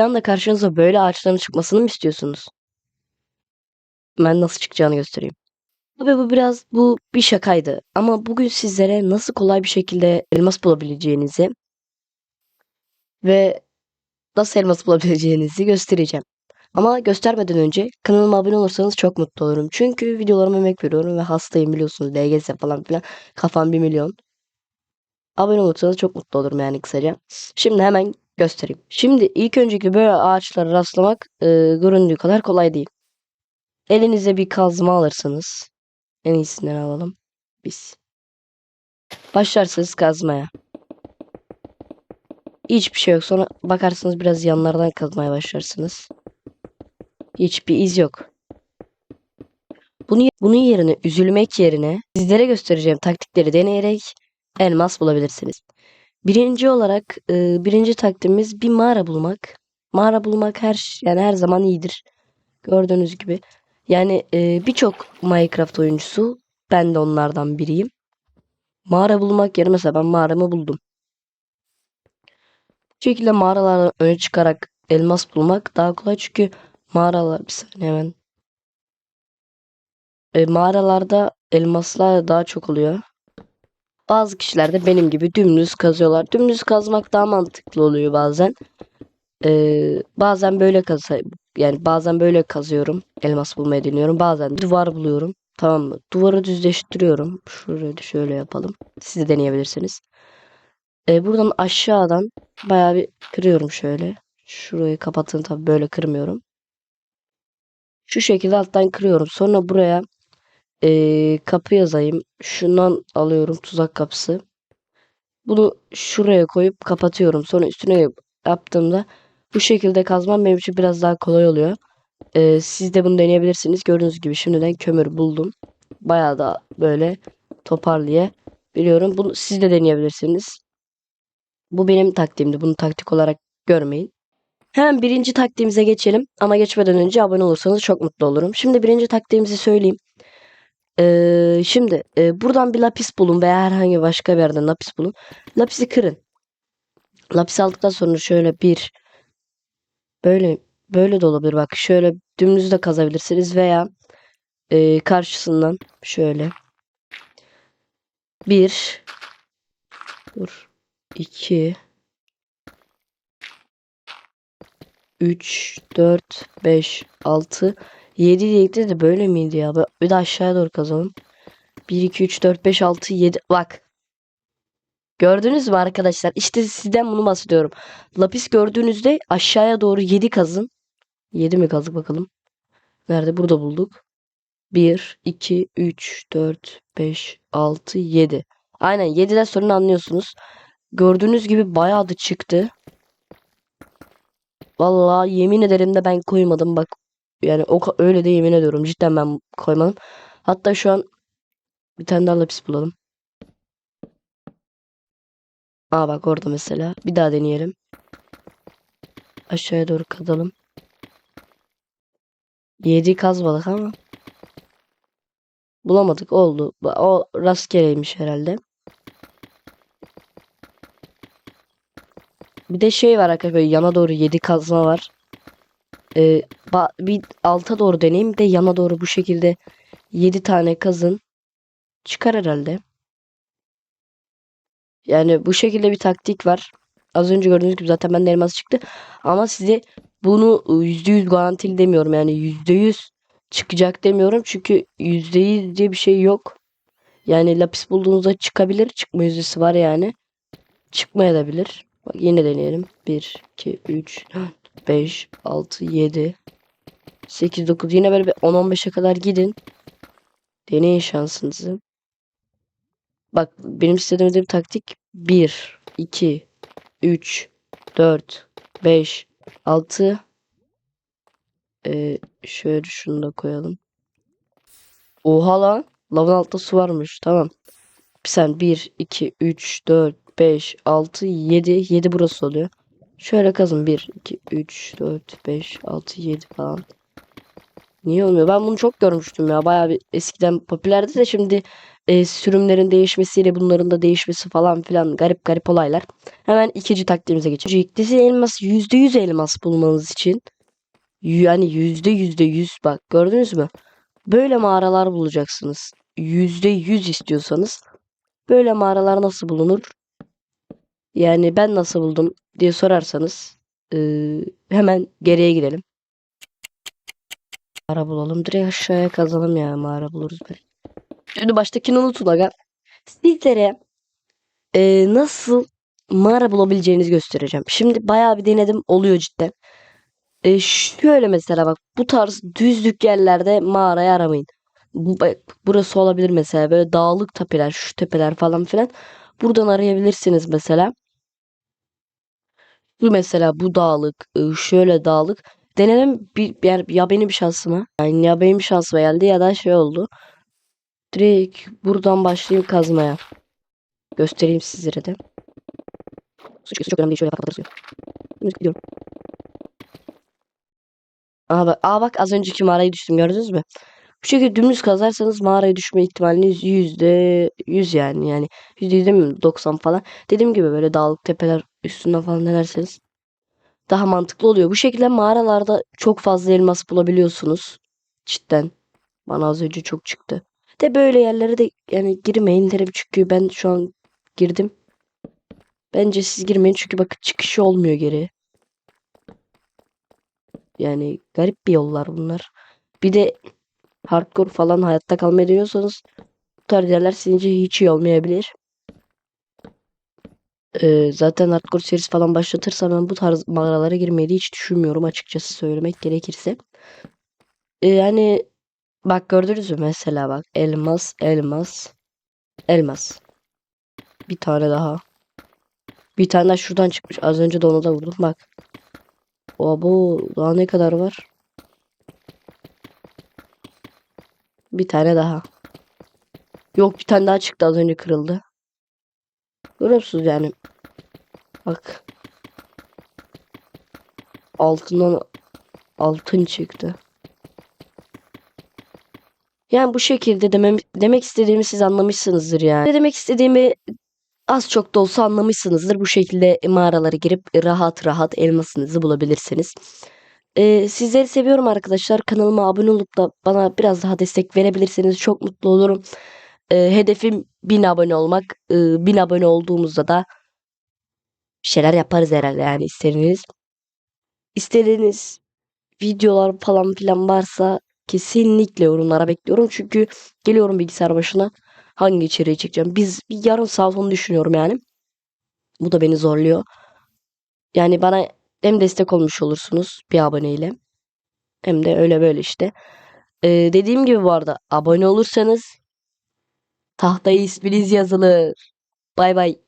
Bir anda karşınıza böyle ağaçların çıkmasını mı istiyorsunuz? Ben nasıl çıkacağını göstereyim. Tabii bu biraz bu bir şakaydı ama bugün sizlere nasıl kolay bir şekilde elmas bulabileceğinizi ve nasıl elmas bulabileceğinizi göstereceğim. Ama göstermeden önce kanalıma abone olursanız çok mutlu olurum. Çünkü videolarıma emek veriyorum ve hastayım biliyorsunuz. LGS falan filan. Kafam bir milyon. Abone olursanız çok mutlu olurum yani kısaca. Şimdi hemen göstereyim. Şimdi ilk önceki böyle ağaçlara rastlamak e, göründüğü kadar kolay değil. Elinize bir kazma alırsınız. En iyisinden alalım. Biz. Başlarsınız kazmaya. Hiçbir şey yok. Sonra bakarsınız biraz yanlardan kazmaya başlarsınız. Hiçbir iz yok. Bunu, bunun yerine üzülmek yerine sizlere göstereceğim taktikleri deneyerek elmas bulabilirsiniz. Birinci olarak e, birinci taktiğimiz bir mağara bulmak. Mağara bulmak her yani her zaman iyidir. Gördüğünüz gibi. Yani e, birçok Minecraft oyuncusu ben de onlardan biriyim. Mağara bulmak yerine mesela ben mağaramı buldum. Bu şekilde mağaralardan öne çıkarak elmas bulmak daha kolay çünkü mağaralar bir saniye hemen. E, mağaralarda elmaslar daha çok oluyor. Bazı kişiler de benim gibi dümdüz kazıyorlar. Dümdüz kazmak daha mantıklı oluyor bazen. Ee, bazen böyle kaz yani bazen böyle kazıyorum. Elmas bulmayı deniyorum. Bazen duvar buluyorum. Tamam mı? Duvarı düzleştiriyorum. Şurayı şöyle yapalım. Siz de deneyebilirsiniz. Ee, buradan aşağıdan bayağı bir kırıyorum şöyle. Şurayı kapatın tabii böyle kırmıyorum. Şu şekilde alttan kırıyorum. Sonra buraya ee, kapı yazayım. Şundan alıyorum tuzak kapısı. Bunu şuraya koyup kapatıyorum. Sonra üstüne yaptığımda bu şekilde kazmam benim için biraz daha kolay oluyor. Ee, siz de bunu deneyebilirsiniz. Gördüğünüz gibi şimdiden kömür buldum. Bayağı da böyle toparlayabiliyorum. Bunu siz de deneyebilirsiniz. Bu benim taktiğimdi. Bunu taktik olarak görmeyin. Hemen birinci taktiğimize geçelim. Ama geçmeden önce abone olursanız çok mutlu olurum. Şimdi birinci taktiğimizi söyleyeyim. Ee, şimdi e, buradan bir lapis bulun veya herhangi başka bir yerden lapis bulun. Lapisi kırın. Lapis aldıktan sonra şöyle bir böyle böyle de olabilir. Bak şöyle dümdüz de kazabilirsiniz veya e, karşısından şöyle bir dur iki 3 4 5 6 7 diyekte de böyle miydi ya? Bir de aşağıya doğru kazalım. 1 2 3 4 5 6 7 bak. Gördünüz mü arkadaşlar? İşte sizden bunu bahsediyorum. Lapis gördüğünüzde aşağıya doğru 7 kazın. 7 mi kazdık bakalım. Nerede? Burada bulduk. 1 2 3 4 5 6 7. Aynen 7'den sonra anlıyorsunuz. Gördüğünüz gibi bayağı da çıktı. Vallahi yemin ederim de ben koymadım bak. Yani o öyle de yemin ediyorum. Cidden ben koymadım. Hatta şu an bir tane daha lapis bulalım. Aa bak orada mesela. Bir daha deneyelim. Aşağıya doğru kazalım. 7 kazmadık ama. Bulamadık oldu. O rastgeleymiş herhalde. Bir de şey var arkadaşlar yana doğru 7 kazma var. Ee, bir alta doğru deneyim de yana doğru bu şekilde 7 tane kazın. Çıkar herhalde. Yani bu şekilde bir taktik var. Az önce gördüğünüz gibi zaten bende elmas çıktı. Ama size bunu %100 garantili demiyorum. Yani %100 çıkacak demiyorum. Çünkü %100 diye bir şey yok. Yani lapis bulduğunuzda çıkabilir. Çıkma yüzdesi var yani. Çıkmayabilir. Bak yine deneyelim. 1, 2, 3, 4, 5, 6, 7, 8, 9. Yine böyle bir 10-15'e kadar gidin. Deneyin şansınızı. Bak benim istediğim bir taktik 1, 2, 3, 4, 5, 6. Ee, şöyle şunu da koyalım. Oha lan. Lavın altta su varmış. Tamam. Sen 1, 2, 3, 4, 5, 6, 7. 7 burası oluyor. Şöyle kazın. 1, 2, 3, 4, 5, 6, 7 falan. Niye olmuyor? Ben bunu çok görmüştüm ya. Bayağı bir eskiden popülerdi de şimdi e, sürümlerin değişmesiyle bunların da değişmesi falan filan garip garip olaylar. Hemen ikinci taktiğimize geçelim. İkincisi elmas %100 elmas bulmanız için yani yüzde yüzde yüz bak gördünüz mü? Böyle mağaralar bulacaksınız. Yüzde yüz istiyorsanız böyle mağaralar nasıl bulunur? Yani ben nasıl buldum diye sorarsanız eee, hemen geriye gidelim. Mağara bulalım. Direkt aşağıya kazalım ya mağara buluruz böyle. Şimdi baştakini unutun aga. Sizlere eee, nasıl mağara bulabileceğinizi göstereceğim. Şimdi bayağı bir denedim. Oluyor cidden. E, şöyle mesela bak bu tarz düzlük yerlerde mağarayı aramayın. Bak, burası olabilir mesela böyle dağlık tepeler şu tepeler falan filan. Buradan arayabilirsiniz mesela. Bu mesela bu dağlık e, şöyle dağlık. Denedim bir, yani ya benim şansıma yani ya benim şansıma geldi ya da şey oldu. Direkt buradan başlayayım kazmaya. Göstereyim sizlere de. Su çok önemli değil. Şöyle kapatırız. diyor. Şimdi gidiyorum. Aa bak, aa bak az önceki mağaraya düştüm gördünüz mü? Bu şekilde dümdüz kazarsanız mağaraya düşme ihtimaliniz yüzde yüz yani yani yüzde yüz demiyorum 90 falan. Dediğim gibi böyle dağlık tepeler üstünden falan denerseniz daha mantıklı oluyor. Bu şekilde mağaralarda çok fazla elmas bulabiliyorsunuz. Cidden. Bana az önce çok çıktı. De böyle yerlere de yani girmeyin derim çünkü ben şu an girdim. Bence siz girmeyin çünkü bakın çıkışı olmuyor geri. Yani garip bir yollar bunlar. Bir de hardcore falan hayatta kalmayı deniyorsanız bu tarz yerler sizin için hiç iyi olmayabilir. Ee, zaten hardcore serisi falan başlatırsam ben bu tarz mağaralara girmeyi hiç düşünmüyorum açıkçası söylemek gerekirse. Ee, yani bak gördünüz mü mesela bak elmas elmas elmas. Bir tane daha. Bir tane daha şuradan çıkmış. Az önce de onu da vurdum bak. O bu daha ne kadar var? Bir tane daha. Yok bir tane daha çıktı az önce kırıldı. Görüyor musunuz yani? Bak. Altından altın çıktı. Yani bu şekilde demem, demek istediğimi siz anlamışsınızdır yani. Ne demek istediğimi az çok da olsa anlamışsınızdır. Bu şekilde mağaralara girip rahat rahat elmasınızı bulabilirsiniz. Ee, sizleri seviyorum arkadaşlar. Kanalıma abone olup da bana biraz daha destek verebilirseniz çok mutlu olurum. Ee, hedefim 1000 abone olmak. Ee, 1000 abone olduğumuzda da şeyler yaparız herhalde yani istediğiniz. İstediğiniz videolar falan filan varsa kesinlikle yorumlara bekliyorum. Çünkü geliyorum bilgisayar başına hangi içeriği çekeceğim. Biz bir yarım saat onu düşünüyorum yani. Bu da beni zorluyor. Yani bana hem destek olmuş olursunuz bir aboneyle. Hem de öyle böyle işte. Ee, dediğim gibi bu arada abone olursanız tahtaya isminiz yazılır. Bay bay.